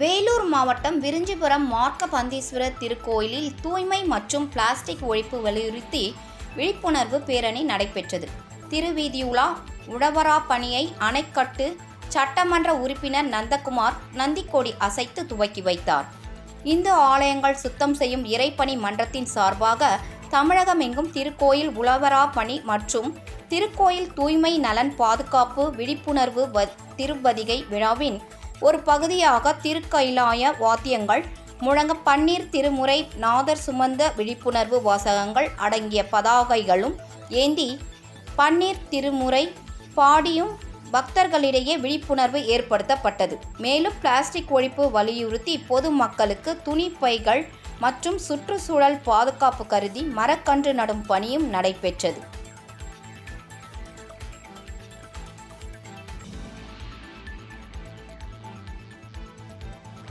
வேலூர் மாவட்டம் விரிஞ்சிபுரம் மார்க்க பந்தீஸ்வரர் திருக்கோயிலில் தூய்மை மற்றும் பிளாஸ்டிக் ஒழிப்பு வலியுறுத்தி விழிப்புணர்வு பேரணி நடைபெற்றது. திருவீதியுலா உழவராப்பணியை அணைக்கட்டு சட்டமன்ற உறுப்பினர் நந்தகுமார் நந்திக்கொடி அசைத்து துவக்கி வைத்தார். இந்து ஆலயங்கள் சுத்தம் செய்யும் இறைப்பணி மன்றத்தின் சார்பாக தமிழகமெங்கும் திருக்கோயில் உழவரா பணி மற்றும் திருக்கோயில் தூய்மை நலன் பாதுகாப்பு விழிப்புணர்வு திருவதிகை விழாவின் ஒரு பகுதியாக திருக்கைலாய வாத்தியங்கள் முழங்க பன்னீர் திருமுறை நாதர் சுமந்த விழிப்புணர்வு வாசகங்கள் அடங்கிய பதாகைகளும் ஏந்தி பன்னீர் திருமுறை பாடியும் பக்தர்களிடையே விழிப்புணர்வு ஏற்படுத்தப்பட்டது. மேலும் பிளாஸ்டிக் ஒழிப்பு வலியுறுத்தி பொதுமக்களுக்கு துணி பைகள் மற்றும் சுற்றுச்சூழல் பாதுகாப்பு கருதி மரக்கன்று நடும் பணியும் நடைபெற்றது.